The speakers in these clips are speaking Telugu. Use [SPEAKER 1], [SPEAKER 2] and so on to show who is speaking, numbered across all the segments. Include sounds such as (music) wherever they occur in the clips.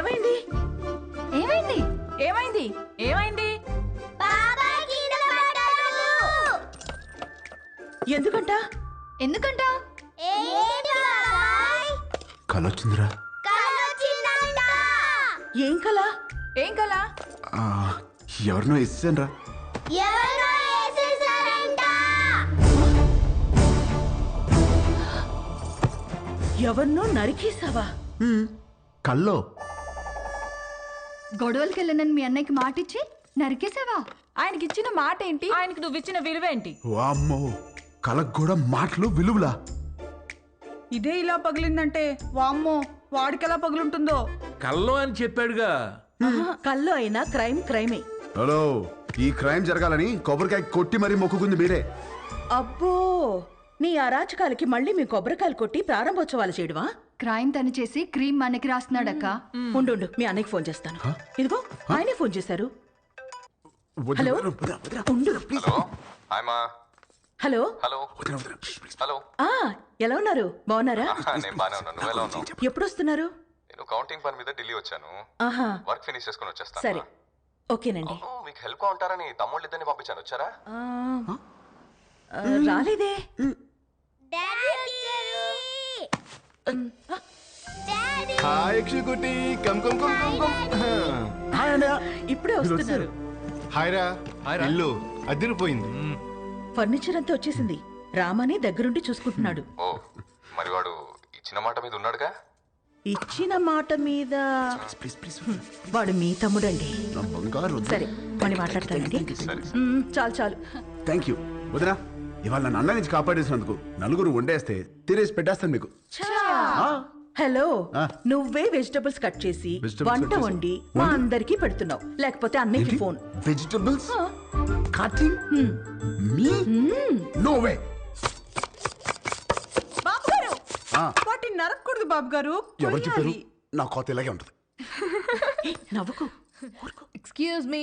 [SPEAKER 1] ఏమైంది?
[SPEAKER 2] ఏమైంది?
[SPEAKER 3] ఏమైంది? ఏమైంది?
[SPEAKER 1] ఎందుకంట?
[SPEAKER 2] ఎందుకంట?
[SPEAKER 4] కలొచ్చిందిరా.
[SPEAKER 1] ఏం కల?
[SPEAKER 3] ఏం కలా?
[SPEAKER 4] ఆ, ఎవరినో ఇస్తాను రా
[SPEAKER 1] ఎవరినో నరికేసావా
[SPEAKER 4] కల్లో.
[SPEAKER 2] గొడవలకి వెళ్ళనని మీ అన్నయ్యకి మాటిచ్చి నరికేసావా
[SPEAKER 3] ఆయనకి ఇచ్చిన మాట ఏంటి ఆయనకి నువ్వు ఇచ్చిన విలువ ఏంటి
[SPEAKER 4] వామ్మో కలకు కూడా మాటలు విలువలా?
[SPEAKER 3] ఇదే ఇలా పగిలిందంటే వామ్మో వాడికెలా పగులుంటుందో?
[SPEAKER 5] కల్లో అని చెప్పాడుగా.
[SPEAKER 1] కల్లో అయినా క్రైమ్ క్రైమే.
[SPEAKER 4] హలో ఈ క్రైమ్ జరగాలని కొబ్బరికాయ కొట్టి మరీ మొక్కుకుంది మీరే.
[SPEAKER 1] అబ్బో నీ అరాచకాలకి మళ్ళీ మీ కొబ్బరికాయలు కొట్టి ప్రారంభోత్సవాలు చేయడమా?
[SPEAKER 2] క్రైమ్ తను చేసి క్రీమ్ మనకి రాస్తున్నాడక్క.
[SPEAKER 1] ఉండు ఉండు, మీ అన్నయ్యకి ఫోన్ చేస్తాను. ఇదిగో ఆయనే ఫోన్ చేశారు. హలో? ఉండు.
[SPEAKER 6] హాయ్ మా
[SPEAKER 1] హలో?
[SPEAKER 6] హలో? హలో?
[SPEAKER 1] ఆ ఎలా ఉన్నారు? బాగున్నారా? ఎప్పుడు వస్తున్నారు
[SPEAKER 6] నేను కౌంటింగ్ పని మీద ఢిల్లీ వచ్చాను.
[SPEAKER 1] ఆహా.
[SPEAKER 6] వర్క్ ఫినిష్ చేసుకుని వచ్చేస్తాను.
[SPEAKER 1] సరే. ఓకేనండి.
[SPEAKER 6] మీకు హెల్ప్గా ఉంటారని తమ్ముళ్ళు ఇద్దరిని పంపించాను. వచ్చారా?
[SPEAKER 1] రాలేదే.
[SPEAKER 7] Hi యక్షికుటి come come come come come
[SPEAKER 1] ఇప్పుడే వస్తున్నారు.
[SPEAKER 7] హాయ్ రా ఇల్లు అదిరిపోయింది.
[SPEAKER 1] ఫర్నిచర్ అంతా వచ్చేసింది. రామని దగ్గరుండి చూసుకుంటున్నాడు.
[SPEAKER 6] ఓ మరి వాడు ఇచ్చిన మాట మీద ఉన్నాడుగా?
[SPEAKER 1] ఇచ్చిన మాట మీద? వాడు మీ తమ్ముడండి. సరే మళ్ళీ మాట్లాడతానండి. చాలు చాలు.
[SPEAKER 4] థ్యాంక్ యూ వదినా ఇవాళ నన్ను అన్న నుంచి కాపాడేసినందుకు నలుగురు వండేస్తే తినేసి పెట్టేస్తాను మీకు.
[SPEAKER 1] హలో. నువ్వే వెజిటబుల్స్ కట్ చేసి వంట? వండి మా అందరికి పెడుతున్నావు. లేకపోతే అన్నయ్యకి phone
[SPEAKER 4] vegetables cutting me no way
[SPEAKER 3] బాబు గారు
[SPEAKER 4] ఆ.
[SPEAKER 3] వాటిని నరకూడదు బాబు గారు
[SPEAKER 4] ఎవరు చెప్పారు? నా కోత ఇలాగే ఉంటుంది. (laughs)
[SPEAKER 1] నవ్వుకు.
[SPEAKER 2] Excuse me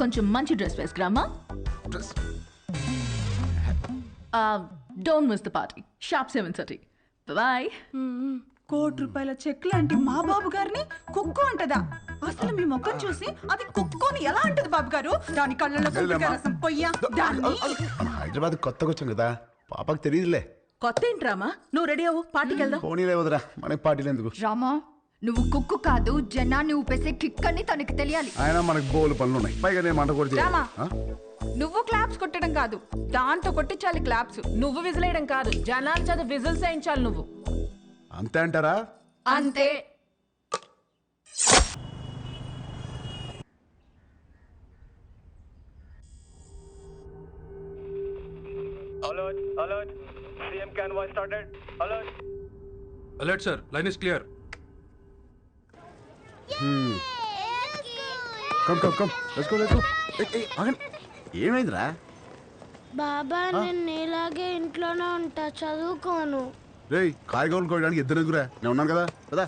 [SPEAKER 8] కొంచెం మంచి dress వేసుకురామా don't miss the party sharp seven thirty bye
[SPEAKER 3] కోటి రూపాయల చెక్ లాంటి మా బాబు గారిని కుక్కు అంటదా? అసలు మీ ముఖం చూసి అది కుక్కుని ఎలా అంటది బాబు గారు? దాని కళ్ళలో కొబ్బరికాయ రసం పొయ్యా? దాన్ని?
[SPEAKER 4] హైదరాబాద్ కొత్తగా వచ్చాం కదా. పాపకు తెలియదులే.
[SPEAKER 1] కొత్త ఏంట్రామా నువ్వు రెడీ అవ్వు పార్టీకి వెళ్దాం.
[SPEAKER 4] పోనీలే వదరా మనకి పార్టీలు ఎందుకు?
[SPEAKER 2] రామా నువ్వు కుక్కు కాదు జనాన్ని ఊపేసే కిక్ అని తనకి తెలియాలి
[SPEAKER 4] ఆయన మనకు బోలు పనులు ఉన్నాయి పైగా నేను మంట కూడా చేయాలి.
[SPEAKER 3] రామా.
[SPEAKER 4] ఆ?
[SPEAKER 3] నువ్వు క్లాప్స్ కొట్టడం కాదు దాంతో కొట్టించాలి క్లాప్స్ నువ్వు విజిలేయడం కాదు జనాల చేత విజిల్స్ వేయించాలి నువ్వు
[SPEAKER 4] అంతే అంటారా
[SPEAKER 2] అంతే
[SPEAKER 9] Alert, alert. CM convoy started. Alert.
[SPEAKER 5] Alert sir line is clear
[SPEAKER 4] come come come let's go let's go ఏమైందిరా?
[SPEAKER 10] బాబా నేను నీలాగే ఇంట్లోనే ఉంటా. చదువుకోను.
[SPEAKER 4] రేయ్ కాయగూరలు కోయడానికి ఇద్దరు ఎదుగురా నేను ఉన్నాను కదా. కదా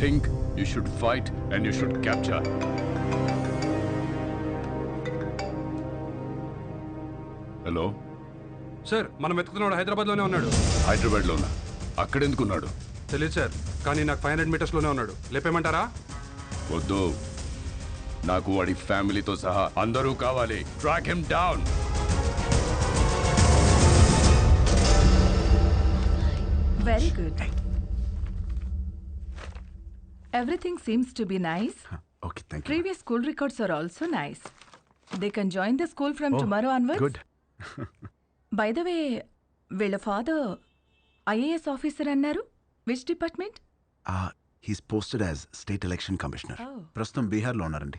[SPEAKER 11] think, you should fight, and you should capture. Hello
[SPEAKER 5] sir మనం వెతుకుతున్నాడు హైదరాబాద్లోనే ఉన్నాడు.
[SPEAKER 11] హైదరాబాద్లో ఉన్నా అక్కడెందుకున్నాడు?
[SPEAKER 5] తెలియదు సార్ కానీ నాకు ఫైవ్ హండ్రెడ్ మీటర్స్లోనే ఉన్నాడు. లేపేమంటారా
[SPEAKER 11] వద్దు. నాకు వాడి ఫ్యామిలీతో సహా అందరూ కావాలి. Track him down
[SPEAKER 1] very good everything seems to be nice
[SPEAKER 4] okay thank you
[SPEAKER 1] previous school records are also nice they can join the school from tomorrow onwards
[SPEAKER 4] good
[SPEAKER 1] by the way వీళ్ళ ఫాదర్ ఐఏఎస్ ఆఫీసర్ అన్నారు. Which department
[SPEAKER 4] he's posted as state election commissioner
[SPEAKER 1] Oh.
[SPEAKER 4] ప్రస్తుతం బీహార్లో ఉన్నారండి.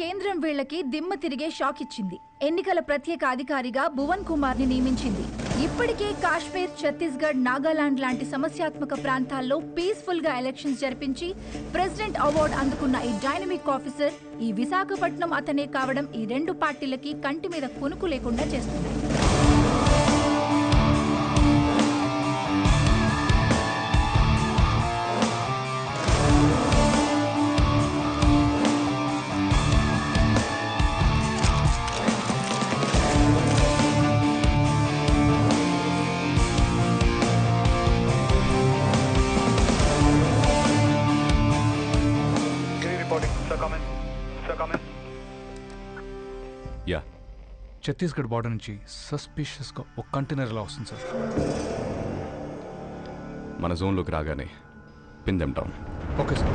[SPEAKER 2] కేంద్రం వీళ్ళకి దిమ్మ తిరిగే షాక్ ఇచ్చింది. ఎన్నికల ప్రత్యేక అధికారిగా భువన్ కుమార్ని నియమించింది. ఇప్పటికే కాశ్మీర్ ఛత్తీస్గఢ్ నాగాలాండ్ లాంటి సమస్యాత్మక ప్రాంతాల్లో పీస్ఫుల్గా ఎలక్షన్స్ జరిపించి ప్రెసిడెంట్ అవార్డు అందుకున్న ఈ డైనమిక్ ఆఫీసర్ ఈ విశాఖపట్నం అతనే కావడం ఈ రెండు పార్టీలకి కంటి మీద కొనుకు లేకుండా చేస్తుంది.
[SPEAKER 5] యా. ఛత్తీస్గఢ్ బార్డర్ నుంచి సస్పిషియస్గా ఒక కంటైనర్ ఇలా వస్తుంది సార్.
[SPEAKER 11] మన జోన్లోకి రాగానే పిందెం down.
[SPEAKER 5] Okay sir.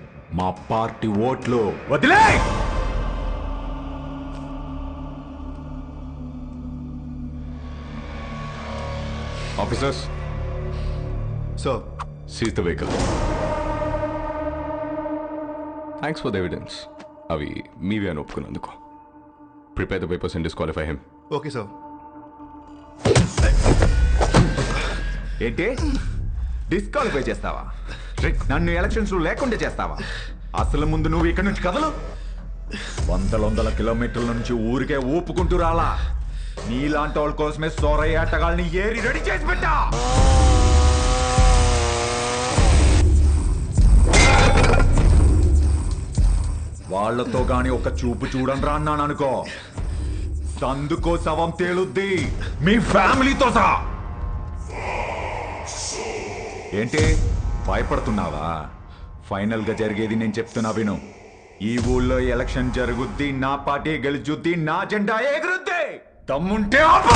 [SPEAKER 12] మా పార్టీ ఓట్లు. వదిలే! Officers.
[SPEAKER 7] Sir
[SPEAKER 11] seize the vehicle thanks for the evidence
[SPEAKER 6] అవి మీవే అని ఒప్పుకున్నందుకు. Prepare the papers and disqualify him
[SPEAKER 7] okay sir
[SPEAKER 12] ఏంటి? డిస్క్వాలిఫై చేస్తావా? రే, నన్ను ఎలక్షన్స్ లేకుండా చేస్తావా? అసలు ముందు నువ్వు ఇక్కడ నుంచి కదలు. వందల వందల కిలోమీటర్ల నుంచి ఊరికే ఊపుకుంటూ రాలా. నీలాంటి వాళ్ళ కోసమే సోరయ్య ఆటగాళ్ళని ఏరి రెడీ చేసి పెట్టా. వాళ్ళతో గాని ఒక చూపు చూడండి రా అన్నాను అనుకో. సందుకో శవం తేలుద్ది. మీ ఫ్యామిలీతో సహా. ఏంటి? భయపడుతున్నావా? ఫైనల్గా జరిగేది నేను చెప్తున్నా విను. ఈ ఊళ్ళో ఎలక్షన్ జరుగుద్ది నా పార్టీ గెలుచుద్ది నా జెండా ఎగురుద్ది. తమ్ముంటే ఆపు!